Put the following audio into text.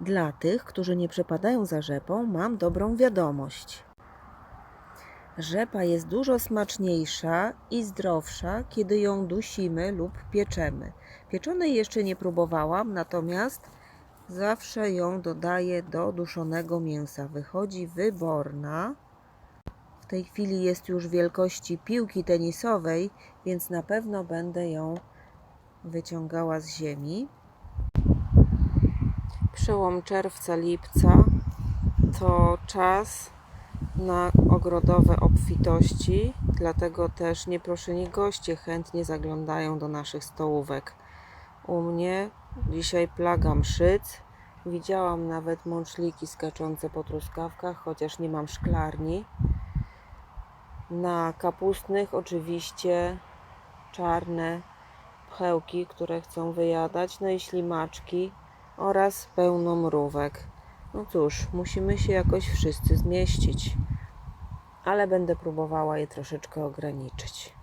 Dla tych, którzy nie przepadają za rzepą, mam dobrą wiadomość. Rzepa jest dużo smaczniejsza i zdrowsza, kiedy ją dusimy lub pieczemy. Pieczonej jeszcze nie próbowałam, natomiast zawsze ją dodaję do duszonego mięsa. Wychodzi wyborna. W tej chwili jest już wielkości piłki tenisowej, więc na pewno będę ją wyciągała z ziemi. Przełom czerwca, lipca to czas na ogrodowe obfitości, dlatego też nieproszeni goście chętnie zaglądają do naszych stołówek. U mnie dzisiaj plaga mszyc. Widziałam nawet mączliki skaczące po truskawkach, chociaż nie mam szklarni. Na kapustnych oczywiście czarne pchełki, które chcą wyjadać, no i ślimaczki oraz pełno mrówek. No cóż, musimy się jakoś wszyscy zmieścić, ale będę próbowała je troszeczkę ograniczyć.